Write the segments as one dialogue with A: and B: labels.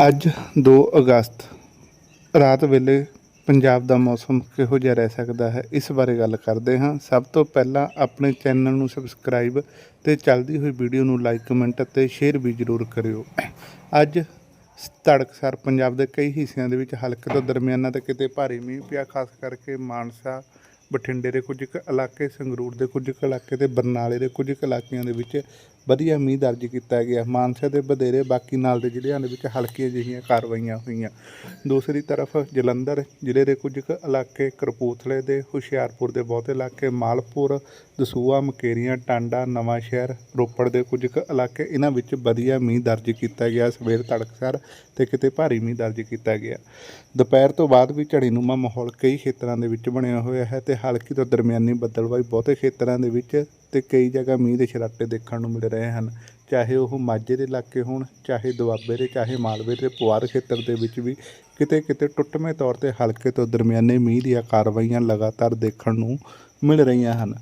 A: ਅੱਜ 2 ਅਗਸਤ, ਰਾਤ ਵੇਲੇ ਪੰਜਾਬ ਦਾ ਮੌਸਮ ਕਿਹੋ ਜਿਹਾ ਰਹਿ ਸਕਦਾ ਹੈ, ਇਸ ਬਾਰੇ ਗੱਲ ਕਰਦੇ ਹਾਂ। ਸਭ ਤੋਂ ਪਹਿਲਾਂ ਆਪਣੇ ਚੈਨਲ ਨੂੰ ਸਬਸਕ੍ਰਾਈਬ ਤੇ ਚੱਲਦੀ ਹੋਈ ਵੀਡੀਓ ਨੂੰ ਲਾਈਕ, ਕਮੈਂਟ ਅਤੇ ਸ਼ੇਅਰ ਵੀ ਜ਼ਰੂਰ ਕਰਿਓ। ਅੱਜ ਤੜਕਸਾਰ ਪੰਜਾਬ ਦੇ ਕਈ ਹਿੱਸਿਆਂ ਦੇ ਵਿੱਚ ਹਲਕੇ ਤੋਂ ਦਰਮਿਆਨਾ ਤੇ ਕਿਤੇ ਭਾਰੀ ਮੀਂਹ ਪਿਆ, ਖਾਸ ਕਰਕੇ ਮਾਨਸਾ, ਬਠਿੰਡੇ ਦੇ ਕੁਝ ਕੁ ਇਲਾਕੇ, ਸੰਗਰੂਰ ਦੇ ਕੁਝ ਕੁ ਇਲਾਕੇ ਤੇ ਬਰਨਾਲੇ ਦੇ ਕੁਝ ਕੁ ਇਲਾਕਿਆਂ ਦੇ ਵਿੱਚ ਵਧੀਆ ਮੀਂਹ ਦਰਜ ਕੀਤਾ ਗਿਆ। ਮਾਨਸਾ ਦੇ ਵਧੇਰੇ ਬਾਕੀ ਨਾਲ ਦੇ ਜ਼ਿਲ੍ਹਿਆਂ ਦੇ ਵਿੱਚ ਹਲਕੀਆਂ ਜਿਹੀਆਂ ਕਾਰਵਾਈਆਂ ਹੋਈਆਂ। ਦੂਸਰੀ ਤਰਫ ਜਲੰਧਰ ਜ਼ਿਲ੍ਹੇ ਦੇ ਕੁਝ ਕੁ ਇਲਾਕੇ ਕਰਪੂਥਲੇ ਦੇ ਹੁਸ਼ਿਆਰਪੁਰ ਦੇ ਬਹੁਤੇ ਇਲਾਕੇ, ਮਾਲਪੁਰ ਦਸੂਆ ਮਕੇਰੀਆਂ, ਟਾਂਡਾ ਨਵਾਂ ਸ਼ਹਿਰ ਰੋਪੜ ਦੇ ਕੁਝ ਕੁ ਇਲਾਕੇ, ਇਹਨਾਂ ਵਿੱਚ ਵਧੀਆ ਮੀਂਹ ਦਰਜ ਕੀਤਾ ਗਿਆ। ਸਵੇਰ ਤੜਕਸਾਰ ਤੇ ਕਿਤੇ ਭਾਰੀ ਮੀਂਹ ਦਰਜ ਕੀਤਾ ਗਿਆ। ਦੁਪਹਿਰ ਤੋਂ ਬਾਅਦ ਵੀ ਝੜੀਨੁਮਾ ਮਾਹੌਲ ਕਈ ਖੇਤਰਾਂ ਦੇ ਵਿੱਚ ਬਣਿਆ ਹੋਇਆ ਹੈ ਤੇ ਹਲਕੀ ਤੋਂ ਦਰਮਿਆਨੀ ਬੱਦਲਵਾਈ ਬਹੁਤੇ ਖੇਤਰਾਂ ਦੇ ਵਿੱਚ ਤੇ ਕਈ ਜਗ੍ਹਾ ਮੀਂਹ ਦੇ ਛਰਾਟੇ ਦੇਖਣ ਨੂੰ ਮਿਲ ਰਹੇ ਹਨ। ਚਾਹੇ ਉਹ ਮਾਝੇ ਦੇ ਇਲਾਕੇ ਹੋਣ, ਚਾਹੇ ਦੁਆਬੇ ਦੇ, ਚਾਹੇ ਮਾਲਵੇ ਦੇ ਪੁਆਰ ਖੇਤਰ ਦੇ ਵਿੱਚ ਵੀ ਕਿਤੇ ਕਿਤੇ ਟੁੱਟਵੇਂ ਤੌਰ ਤੇ ਹਲਕੇ ਤੋਂ ਦਰਮਿਆਨੇ ਮੀਂਹ ਦੀਆਂ ਕਾਰਵਾਈਆਂ ਲਗਾਤਾਰ ਦੇਖਣ ਨੂੰ ਮਿਲ ਰਹੀਆਂ ਹਨ।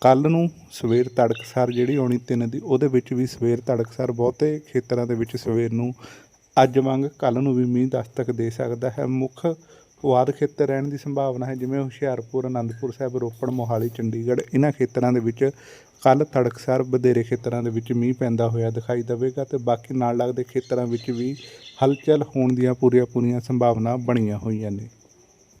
A: ਕੱਲ ਨੂੰ ਸਵੇਰ ਤੜਕਸਾਰ ਜਿਹੜੀ ਆਉਣੀ ਤਿੰਨ ਦੀ, ਉਹਦੇ ਵਿੱਚ ਵੀ ਸਵੇਰ ਤੜਕਸਾਰ ਬਹੁਤੇ ਖੇਤਰਾਂ ਦੇ ਵਿੱਚ ਸਵੇਰ ਨੂੰ ਅੱਜ ਵਾਂਗ ਕੱਲ ਨੂੰ ਵੀ ਮੀਂਹ ਦਸਤਕ ਦੇ ਸਕਦਾ ਹੈ। ਮੁੱਖ ਪੁਆਧ ਖੇਤਰ ਰਹਿਣ ਦੀ ਸੰਭਾਵਨਾ ਹੈ, ਜਿਵੇਂ ਹੁਸ਼ਿਆਰਪੁਰ, ਅਨੰਦਪੁਰ ਸਾਹਿਬ, ਰੋਪੜ, ਮੋਹਾਲੀ, ਚੰਡੀਗੜ੍ਹ ਇਹਨਾਂ ਖੇਤਰਾਂ ਦੇ ਵਿੱਚ ਕੱਲ ਤੜਕਸਾਰ ਵਧੇਰੇ ਖੇਤਰਾਂ ਦੇ ਵਿੱਚ ਮੀਂਹ ਪੈਂਦਾ ਹੋਇਆ ਦਿਖਾਈ ਦੇਵੇਗਾ ਤੇ ਬਾਕੀ ਨਾਲ ਲੱਗਦੇ ਖੇਤਰਾਂ ਵਿੱਚ ਵੀ ਹਲਚਲ ਹੋਣ ਦੀਆਂ ਪੂਰੀਆਂ ਪੂਰੀਆਂ ਸੰਭਾਵਨਾ ਬਣੀਆਂ ਹੋਈਆਂ ਨੇ।